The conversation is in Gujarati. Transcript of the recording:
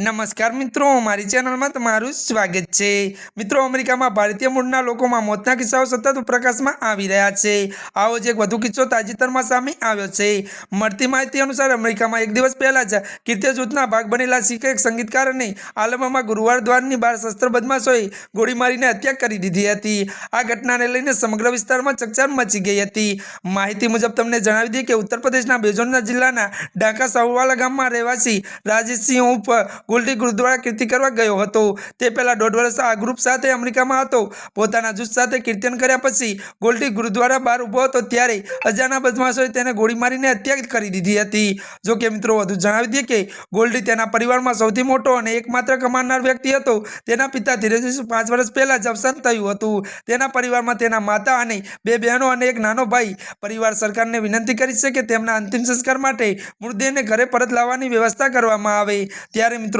નમસ્કાર મિત્રો, મારી ચેનલમાં તમારું સ્વાગત છે. મિત્રો, અમેરિકામાં ભારતીય મૂળના લોકોમાં મોતના કિસ્સાઓ સતત પ્રકાશમાં આવી રહ્યા છે. આવો જ એક વધુ કિસ્સો તાજેતરમાં સામે આવ્યો છે. મળતી માહિતી અનુસાર અમેરિકામાં એક દિવસ પહેલાં જ કીર્તિ જૂથના ભાગ બનેલા શીખ એક સંગીતકાર અને આલમમાં ગુરુવાર દ્વારની બહાર શસ્ત્ર બદમાશોએ ગોળી મારીને હત્યા કરી દીધી હતી. આ ઘટનાને લઈને સમગ્ર વિસ્તારમાં ચકચાર મચી ગઈ હતી. માહિતી મુજબ તમને જણાવી દઈએ કે ઉત્તર પ્રદેશના બેજોરના જિલ્લાના ડાંકા સાઉવાલા ગામમાં રહેવાસી રાજેશસિંહ ઉપ ગોલ્ડી ગુરુદ્વારા કીર્તિ કરવા ગયો હતો. તે પહેલાં દોઢ વર્ષ આ ગ્રુપ સાથે અમેરિકામાં હતો. પોતાના જૂથ સાથે કીર્તન કર્યા પછી ગોલ્ડી ગુરુદ્વારા બહાર ઊભો હતો ત્યારે અજાના બદમાશોએ તેને ગોળી મારીને હત્યા કરી દીધી હતી. જો કે મિત્રો, વધુ જણાવી દઈએ કે ગોલ્ડી તેના પરિવારમાં સૌથી મોટો અને એકમાત્ર કમાનાર વ્યક્તિ હતો. તેના પિતા ધીરેજ પાંચ વર્ષ પહેલાં જ અવસાન થયું હતું. તેના પરિવારમાં તેના માતા અને બે બહેનો અને એક નાનો ભાઈ. પરિવાર સરકારને વિનંતી કરી છે કે તેમના અંતિમ સંસ્કાર માટે મૃતદેહને ઘરે પરત લાવવાની વ્યવસ્થા કરવામાં આવે. ત્યારે મિત્રો